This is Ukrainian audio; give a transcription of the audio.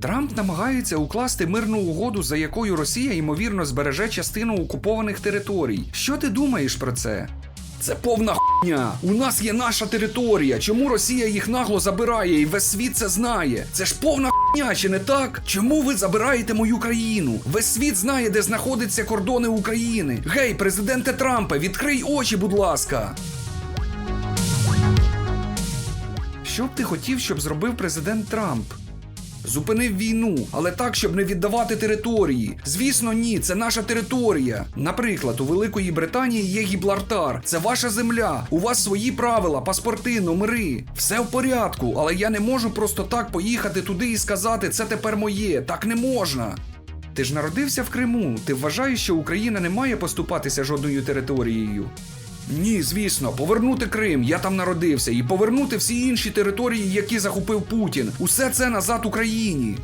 Трамп намагається укласти мирну угоду, за якою Росія ймовірно збереже частину окупованих територій. Що ти думаєш про це? Це повна хуйня. У нас є наша територія. Чому Росія їх нагло забирає і весь світ це знає? Це ж повна хуйня, чи не так? Чому ви забираєте мою країну? Весь світ знає, де знаходяться кордони України. Гей, президенте Трампе, відкрий очі, будь ласка. Що б ти хотів, щоб зробив президент Трамп? Зупинив війну, але так, щоб не віддавати території. Звісно, ні, це наша територія. Наприклад, у Великої Британії є Гіблартар. Це ваша земля. У вас свої правила, паспорти, номери. Все в порядку, але я не можу просто так поїхати туди і сказати, це тепер моє. Так не можна. Ти ж народився в Криму. Ти вважаєш, що Україна не має поступатися жодною територією? Ні, звісно, повернути Крим, я там народився, і повернути всі інші території, які захопив Путін. Усе це назад Україні.